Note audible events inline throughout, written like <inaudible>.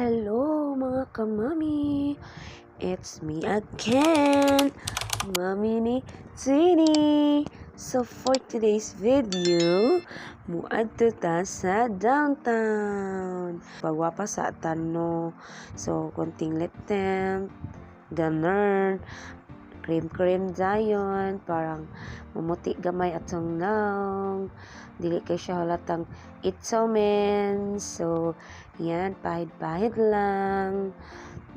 Hello mga kamami! It's me again, Mami ni Tini! So for today's video, muadto ta sa downtown. Pagwa pa sa tano. So konting litem, ganern, cream-cream dayon, parang mamuti gamay at naong. Dili kay siya halatang itsomen. So, yan, pahid-pahid lang.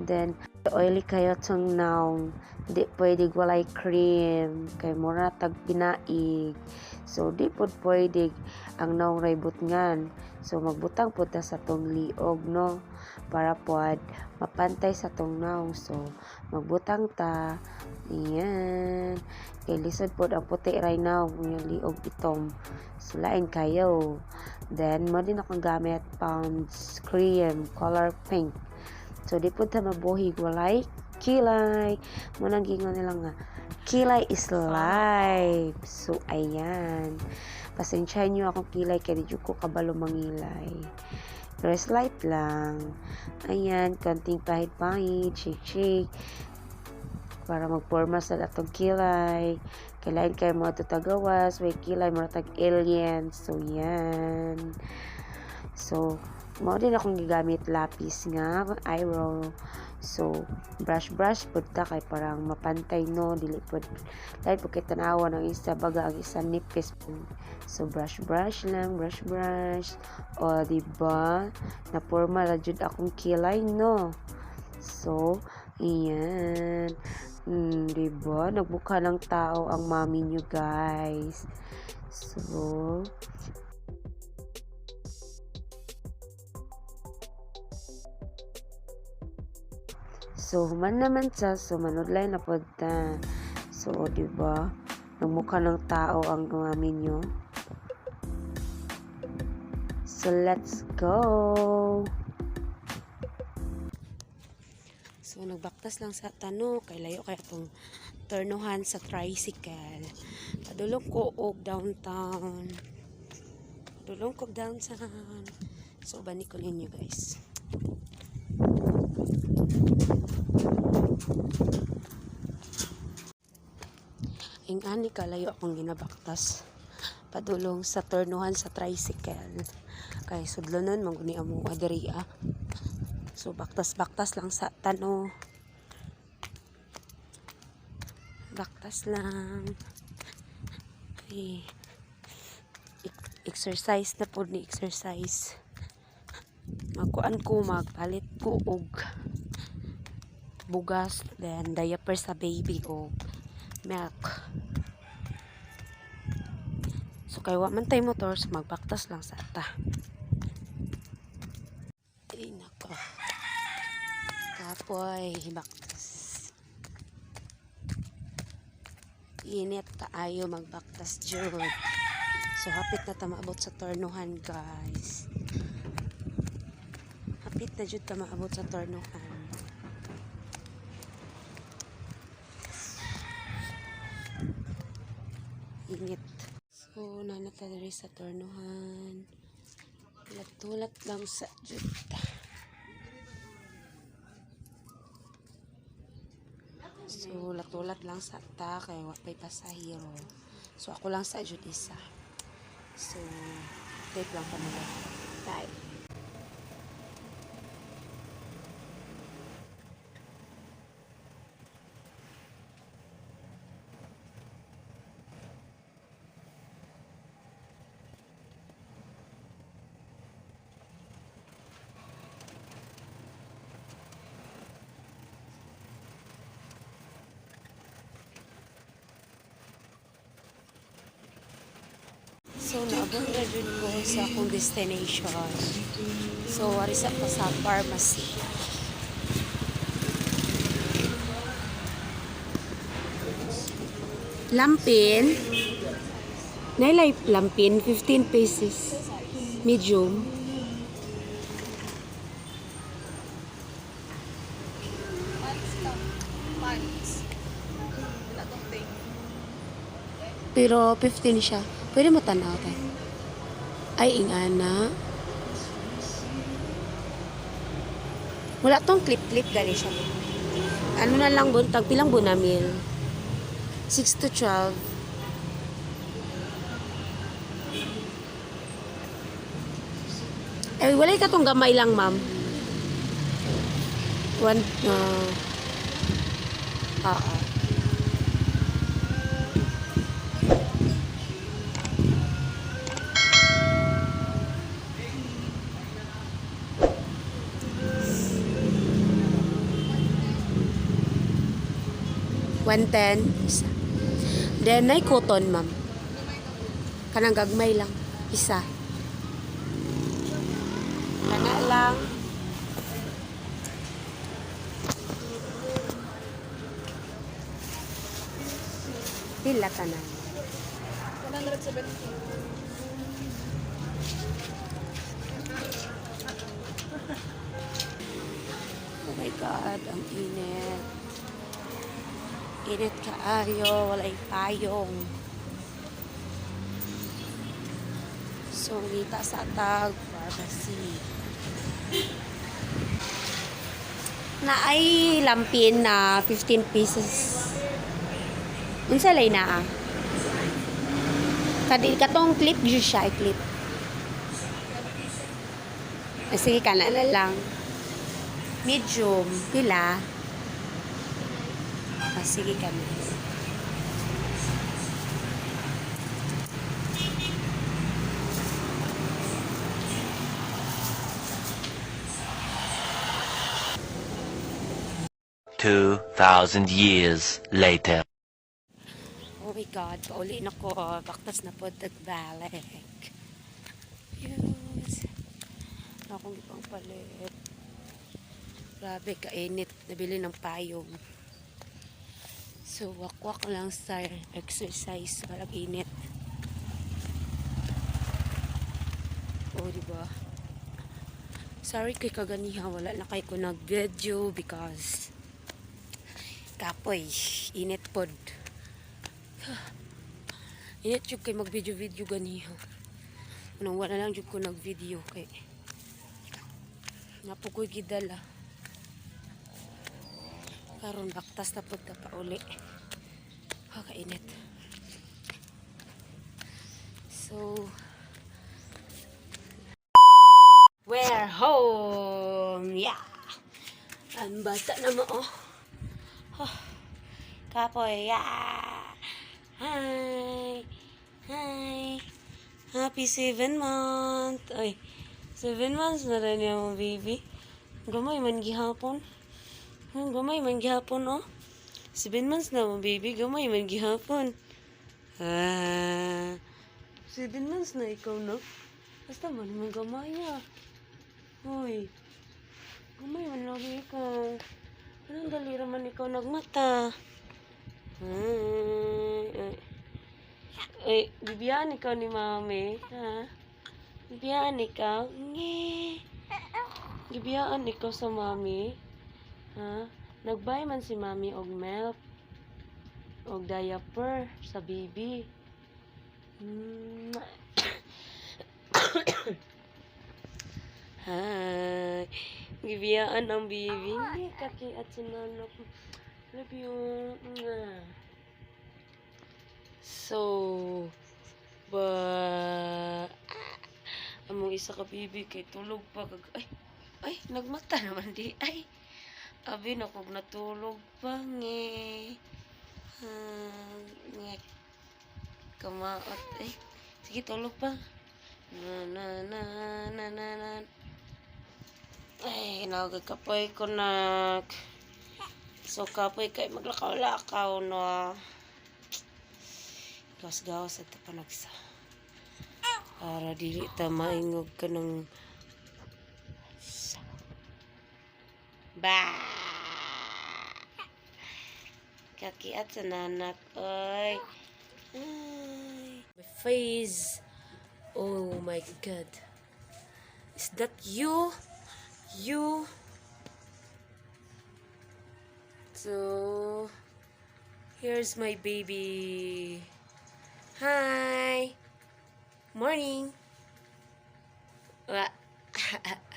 Then, oily kayo naong. Di pwede walay cream. Kay mura tag pinaig. So, di pod pwede ang naong raybot ngan. So, magbutang po ta sa tong liog, no? Para pod mapantay sa tong naong. So, magbutang ta. Ayan. Kay lisod pod ang puti right now. Yung liog itom. So, lain kayo. Then, mo din akong gamit pounds cream, color pink. So, di po ta mabuhig walay kilay. Munang gingon nila nga, kilay is life. So, ayan. Pasensyahan nyo akong kilay kaya di ko kabalo mangilay. Press light lang. Ayan, konting pahit-pahit, shake-shake. Para magporma sa atong kilay. Kailain kayo mga tutagawas, may kilay, mga tag-alien. So, yan. So, mo din akong gigamit lapis nga, eyebrow. So, brush-brush pud ta kay parang mapantay no, dili pud dahil po kay tanawa ng isa baga ang isa nipis. So, brush-brush lang, brush-brush. O, di ba? Na forma la jud akong kilay no. So, iyan. Hmm, di ba? Nagbuka ng tao ang mami nyo, guys. So, So, human naman sa so manudlay na pod ta. So, di ba? Nagmukha ng tao ang mami nyo. So, let's go! So, nagbaktas lang sa tano. Kay layo kaya itong turnuhan sa tricycle. Padulong ko og downtown. Padulong ko downtown. So, bani ko ninyo guys. Ing ani kalayo akong ginabaktas padulong sa turnuhan sa tricycle kay sudlonon manguni amo adria so baktas-baktas lang sa tano baktas lang. Ay ik- exercise na po ni exercise. Magkuan ko magpalit ko og bugas then diaper sa baby og milk. So kay wa man tay motor so magbaktas lang sa ta ay nako kapoy baktas init kaayo magbaktas jud so hapit na ta maabot sa turnuhan guys hapit na jud ta maabot sa turnuhan init. So, nanata diri sa tornuhan. Tulat-tulat lang sa juta. So, latulat lang sa ta kay wa pay pasahero. So, ako lang sa jud isa. So, take lang pa nila. Bye. So, naabot na dyan ko sa akong destination. So, wari sa ko sa pharmacy. Lampin. Nailay lampin, 15 pesos. Medium. Pero 15 siya. Pwede mo tanaw kay. Ay, ingana. Wala tong clip-clip gali siya. Ano na lang buntag, pilang bunamil? 6 to 12. Eh, walay ka tong gamay lang, ma'am. One, uh, oo. Uh, uh. 110 isa. Then ay cotton ma'am. Kanang gagmay lang. Isa. Kana lang. Pila ka na. 170 Oh my God, ang init. Init kaayo, walay payong. So, ngita sa tag, pharmacy. Na ay lampin na 15 pieces. Unsa lay na ah? Kadi katong clip gyud siya, clip. Ah, Sige ka na na lang. Medium. Pila? Sige kami. Two thousand years later. Oh my God, pauli na ko. Baktas na po tagbalik. Yes. Akong ipang palit. Grabe, kainit. Nabili ng payong. So, wakwak lang sa exercise. Walang init. Oh, di ba? Sorry kay kaganiha. Wala na kay ko nag-video because kapoy. Init pod. <sighs> Init yung kay mag-video-video ganiha. Anong wala lang yung ko nag-video kay napukoy gidala. Karon baktas na pod na pauli. Kakainit. So, we're home. Yeah. Ang bata na mo, oh. oh. Kapoy, yeah. Hi. Hi. Happy seven month. Ay, seven months na rin yung baby. Gamay man gihapon. Hmm, gamay man gihapon, oh. Seven months na mo, baby. Gamay man gihapon. Ah. Seven months na ikaw, no? Basta man man gamay, ah. Hoy. Gamay man lagi ikaw. Anong dalira man ikaw nagmata? Ay, ay. Ay, bibiyaan ikaw ni mami, ha? Bibiyaan ikaw? Nge. Bibiyaan ikaw sa mami, ha? Nagbay man si mami og milk, og diaper sa baby. Mm. <coughs> Hi. Gibiyaan ang baby. Hindi kaki at sinanok. Love you. So, ba among isa ka bibi kay tulog pa ay ay nagmata naman di ay abi na kog natulog pa nge. Ah, nge. Kamaot ay sige tulog pa. Na na na na na na. Ay nawag kapoy ko nag so kapoy kay maglakaw-lakaw no gawas-gawas at panagsa para dili ta maingog ka ng ba. Kakiat sa nanak oy. Ay my face. Oh my god. Is that you? You? So here's my baby. Hi. Morning. Wa- <laughs>